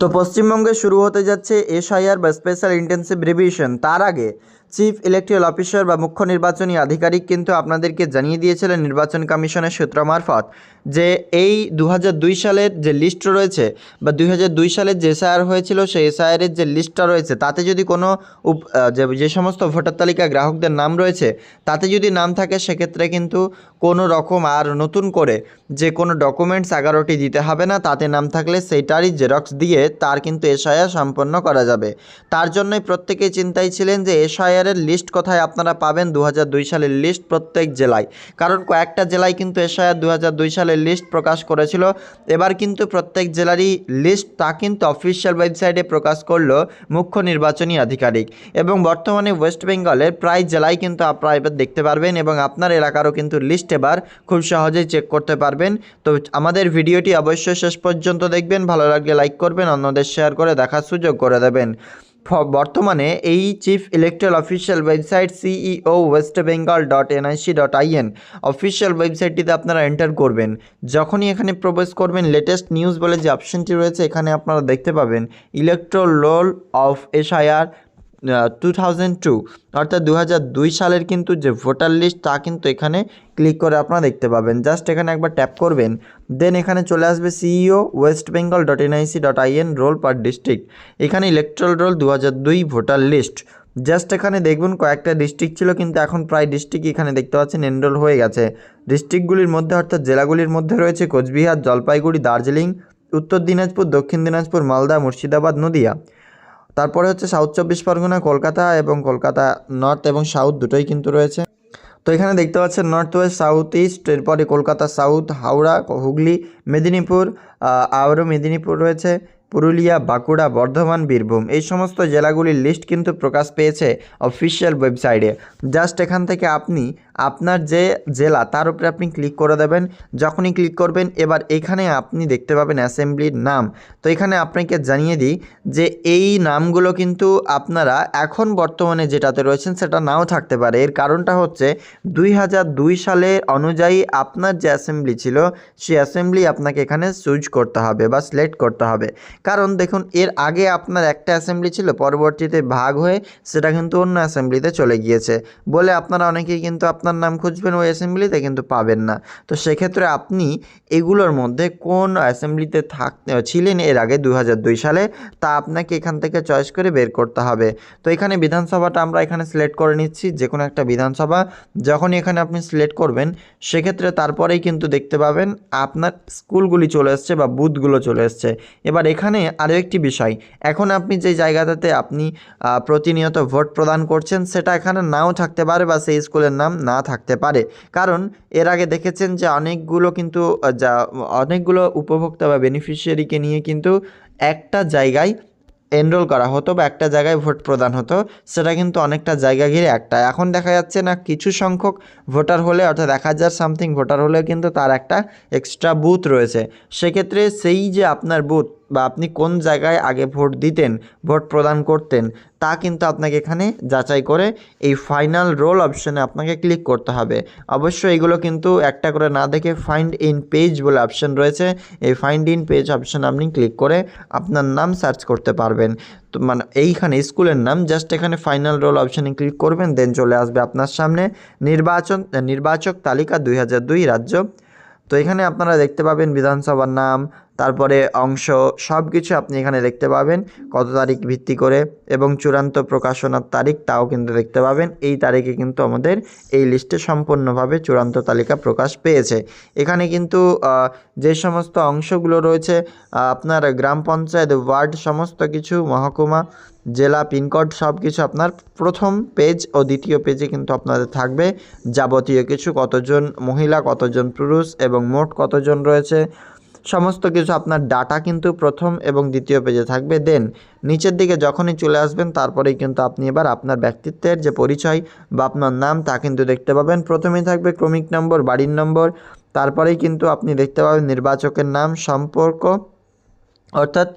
তো পশ্চিমবঙ্গে শুরু হতে যাচ্ছে এসআইআর বা স্পেশাল ইন্টেন্সিভ রিভিশন। তার আগে চিফ ইলেকট্রাল অফিসার বা মুখ্য নির্বাচনী আধিকারিক কিন্তু আপনাদেরকে জানিয়ে দিয়েছিলেন নির্বাচন কমিশনের সূত্র মারফত যে এই দু হাজার দুই সালের যে লিস্ট রয়েছে বা দুই হাজার দুই সালের যে এসআইআর হয়েছিল সেই এসআইআরের যে লিস্টটা রয়েছে, তাতে যদি কোনো যে সমস্ত ভোটার তালিকা গ্রাহকদের নাম রয়েছে, তাতে যদি নাম থাকে সেক্ষেত্রে কিন্তু কোনো রকম আর নতুন করে যে কোনো ডকুমেন্টস এগারোটি দিতে হবে না, তাতে নাম থাকলে সেইটারই জেরক্স দিয়ে তার কিন্তু এসআইআর সম্পন্ন করা যাবে। তার জন্যই প্রত্যেকেই চিন্তায় ছিলেন যে এসআইআরের লিস্ট কোথায় আপনারা পাবেন? দু হাজার দুই সালের লিস্ট প্রত্যেক জেলায়। কারণ কয়েকটা জেলায় কিন্তু এসআইআর দু সালের লিস্ট প্রকাশ করেছিল। এবার কিন্তু প্রত্যেক জেলারই লিস্ট তা কিন্তু অফিসিয়াল ওয়েবসাইটে প্রকাশ করল মুখ্য নির্বাচনী আধিকারিক। এবং বর্তমানে ওয়েস্ট বেঙ্গলের প্রায় জেলায় কিন্তু আপনারা এবার দেখতে পারবেন এবং আপনার এলাকারও কিন্তু লিস্ট এবার খুব সহজেই চেক করতে পারবেন। তো আমাদের ভিডিওটি অবশ্যই শেষ পর্যন্ত দেখবেন। ভালো লাগলে লাইক করবেন, অন্যদের শেয়ার করে দেখার সুযোগ করে দেবেন। বর্তমানে এই chief electoral official website CEO West Bengal dot NIC dot IN official ওয়েবসাইটটিতে আপনারা এন্টার করবেন। যখনই এখানে প্রবেশ করবেন লেটেস্ট নিউজ বলে যে অপশনটি রয়েছে, এখানে আপনারা দেখতে পাবেন electoral roll of SIR two thousand two অর্থাৎ দু হাজার দুই সালের কিন্তু যে ভোটার লিস্ট তা কিন্তু এখানে ক্লিক করে আপনারা দেখতে পাবেন। জাস্ট এখানে একবার ট্যাপ করবেন দেন এখানে চলে আসবে CEO West Bengal dot NIC dot IN roll per district এখানে ইলেকট্রাল রোল দু হাজার দুই ভোটার লিস্ট জাস্ট এখানে দেখবেন কয়েকটা ডিস্ট্রিক্ট ছিল, কিন্তু এখন প্রায় ডিস্ট্রিক্ট এখানে দেখতে পাচ্ছেন এনরোল হয়ে গেছে। ডিস্ট্রিক্টগুলির মধ্যে, অর্থাৎ জেলাগুলির মধ্যে রয়েছে কোচবিহার, জলপাইগুড়ি, দার্জিলিং, উত্তর দিনাজপুর, দক্ষিণ দিনাজপুর, মালদা, মুর্শিদাবাদ, নদিয়া। তারপরে হচ্ছে সাউথ চব্বিশ পরগনা কলকাতা এবং কলকাতা নর্থ এবং সাউথ দুটোই কিন্তু রয়েছে। তো এখানে দেখতে পাচ্ছেন নর্থ ওয়েস্ট সাউথ ইস্ট এরপরে কলকাতা সাউথ হাওড়া হুগলি মেদিনীপুর আহ, আবারও মেদিনীপুর রয়েছে। পুরুলিয়া, বাঁকুড়া, বর্ধমান, বীরভূম এই সমস্ত জেলাগুলির লিস্ট কিন্তু প্রকাশ পেয়েছে অফিসিয়াল ওয়েবসাইটে জাস্ট এখান থেকে আপনি আপনার যে জেলা তার উপরে আপনি ক্লিক করে দেবেন। যখনই ক্লিক করবেন, এবার এখানে আপনি দেখতে পাবেন অ্যাসেম্বলির নাম। তো এখানে আপনাকে জানিয়ে দিই যে এই নামগুলো কিন্তু আপনারা এখন বর্তমানে যেটাতে রয়েছেন সেটা নাও থাকতে পারে। এর কারণটা হচ্ছে দুই হাজার দুই সালের অনুযায়ী আপনার যে অ্যাসেম্বলি ছিল, সেই অ্যাসেম্বলি আপনাকে এখানে চুজ করতে হবে বা সিলেক্ট করতে হবে। কারণ দেখুন, এর আগে আপনার একটা অ্যাসেম্বলি ছিল, পরবর্তীতে ভাগ হয়ে সেটা কিন্তু অন্য অ্যাসেম্বলিতে চলে গিয়েছে। বলে আপনারা অনেকেই কিন্তু আপনার নাম খুঁজবেন, ওই অ্যাসেম্বলিতে কিন্তু পাবেন না। তো সেক্ষেত্রে আপনি এগুলোর মধ্যে কোন অ্যাসেম্বলিতে থাক, ছিলেন এর আগে দু হাজার দুই সালে, তা আপনাকে এখান থেকে চয়েস করে বের করতে হবে। তো এখানে বিধানসভাটা আমরা এখানে সিলেক্ট করে নিচ্ছি যে কোনো একটা বিধানসভা। যখনই এখানে আপনি সিলেক্ট করবেন, সেক্ষেত্রে তারপরেই কিন্তু দেখতে পাবেন, আপনার স্কুলগুলি চলে এসছে বা বুথগুলো চলে এসছে। এবার এখানে আরও একটি বিষয়। এখন আপনি যে জায়গাটাতে আপনি প্রতিনিয়ত ভোট প্রদান করছেন, সেটা এখানে নাও থাকতে পারে বা সেই স্কুলের নাম না থাকতে পারে। কারণ এর আগে দেখেছেন যে অনেকগুলো কিন্তু যা, অনেকগুলো উপভোক্তা বা বেনিফিশিয়ারিকে নিয়ে কিন্তু একটা জায়গায় এনরোল করা হতো বা একটা জায়গায় ভোট প্রদান হতো, সেটা কিন্তু অনেকটা জায়গা ঘিরে একটা। এখন দেখা যাচ্ছে না, কিছু সংখ্যক ভোটার হলে, অর্থাৎ এক হাজার সামথিং ভোটার হলে কিন্তু তার একটা এক্সট্রা বুথ রয়েছে। সেক্ষেত্রে সেই যে আপনার বুথ বা আপনি কোন জায়গায় আগে ভোট দিতেন, ভোট প্রদান করতেন, তা কিন্তু আপনাকে এখানে যাচাই করে এই ফাইনাল রোল অপশানে আপনাকে ক্লিক করতে হবে। অবশ্যই এগুলো কিন্তু একটা করে না দেখে ফাইন্ড ইন পেজ বলে অপশান রয়েছে। এই ফাইন্ড ইন পেজ অপশান আপনি ক্লিক করে আপনার নাম সার্চ করতে পারবেন। তো মানে এইখানে স্কুলের নাম জাস্ট এখানে ফাইনাল রোল অপশানে ক্লিক করবেন দেন চলে আসবে আপনার সামনে নির্বাচন, নির্বাচক তালিকা দুই হাজার দুই রাজ্য। তো এখানে আপনারা দেখতে পাবেন বিধানসভার নাম তারপরে অংশ সব কিছু আপনি এখানে দেখতে পাবেন, কত তারিখ ভিত্তি করে এবং চূড়ান্ত প্রকাশনার তারিখ তাও কিন্তু দেখতে পাবেন। এই তারিখে কিন্তু আমাদের এই লিস্টে সম্পূর্ণভাবে চূড়ান্ত তালিকা প্রকাশ পেয়েছে। এখানে কিন্তু যে সমস্ত অংশগুলো রয়েছে আপনার গ্রাম পঞ্চায়েত, ওয়ার্ড, সমস্ত কিছু, মহকুমা, জেলা, পিনকোড সব কিছু আপনার প্রথম পেজ ও দ্বিতীয় পেজে কিন্তু আপনাদের থাকবে। যাবতীয় কিছু, কতজন মহিলা, কতজন পুরুষ এবং মোট কতজন রয়েছে সমস্ত কিছু আপনার ডাটা কিন্তু প্রথম এবং দ্বিতীয় পেজে থাকবে। দেন নিচের দিকে যখনই চলে আসবেন, তারপরেই কিন্তু আপনি এবার আপনার ব্যক্তিত্বের যে পরিচয় বা আপনার নাম, তা কিন্তু দেখতে পাবেন। প্রথমেই থাকবে ক্রমিক নম্বর, বাড়ির নম্বর। তারপরেই কিন্তু আপনি দেখতে পাবেন নির্বাচকের নাম, সম্পর্ক অর্থাৎ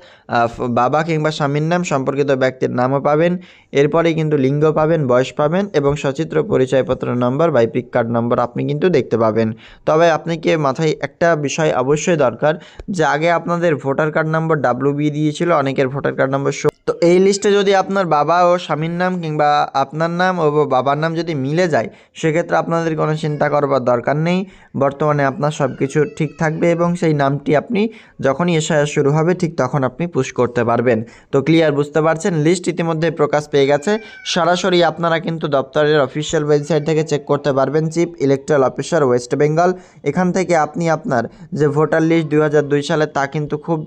বাবা কিংবা স্বামীর নাম সম্পর্কিত ব্যক্তির নামও পাবেন, এরপরে কিন্তু লিঙ্গ পাবেন, বয়স পাবেন এবং সচিত্র পরিচয়পত্র নম্বর বা পিক কার্ড নম্বর আপনি কিন্তু দেখতে পাবেন। তবে আপনাকে মাথায় একটা বিষয় অবশ্যই দরকার যে আগে আপনাদের ভোটার কার্ড নম্বর ডাব্লু দিয়েছিল, অনেকের ভোটার কার্ড নম্বর শো তো এই লিস্টে যদি আপনার বাবা ও স্বামীর নাম কিংবা আপনার নাম ও বাবার নাম যদি মিলে যায়, সেক্ষেত্রে আপনাদের কোনো চিন্তা করবার দরকার নেই। বর্তমানে আপনার সব কিছু ঠিক থাকবে এবং সেই নামটি আপনি যখনই এসআইআর শুরু হবে ঠিক তখন আপনি পুশ করতে পারবেন। তো ক্লিয়ার বুঝতে পারছেন? লিস্ট ইতিমধ্যে প্রকাশ পেয়ে গেছে। সরাসরি আপনারা কিন্তু দপ্তরের অফিসিয়াল ওয়েবসাইট থেকে চেক করতে পারবেন। Chief electoral officer West Bengal এখান থেকে আপনি আপনার যে ভোটার লিস্ট দু হাজার দুই সালে তা কিন্তু খুব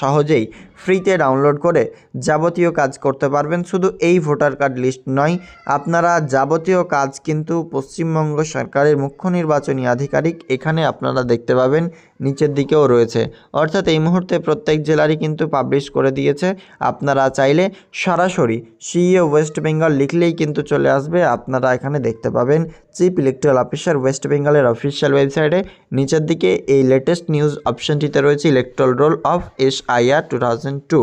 সহজেই ফ্রিতে ডাউনলোড করে যাবতীয় কাজ করতে পারবেন। শুধু এই ভোটার কার্ড লিস্ট নয়, আপনারা যাবতীয় কাজ কিন্তু পশ্চিমবঙ্গ সরকারের মুখ্য নির্বাচনী আধিকারিক এখানে আপনারা দেখতে পাবেন, নিচের দিকেও রয়েছে। অর্থাৎ এই মুহূর্তে প্রত্যেক জেলারই কিন্তু পাবলিশ করে দিয়েছে। আপনারা চাইলে সরাসরি সিইও ওয়েস্ট বেঙ্গল লিখলেই কিন্তু চলে আসবে, আপনারা এখানে দেখতে পাবেন চিফ ইলেকট্রাল অফিসার ওয়েস্ট বেঙ্গলের অফিসিয়াল ওয়েবসাইটে নিচের দিকে এই লেটেস্ট নিউজ অপশনটিতে রয়েছে electoral roll of S IR two thousand two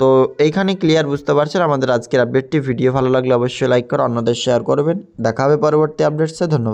তো এইখানে ক্লিয়ার বুঝতে পারছেন আমাদের আজকের আপডেটটি ভিডিও ভালো লাগলে অবশ্যই লাইক করে, অন্যদের শেয়ার করবেন। দেখা হবে পরবর্তী আপডেটসে ধন্যবাদ।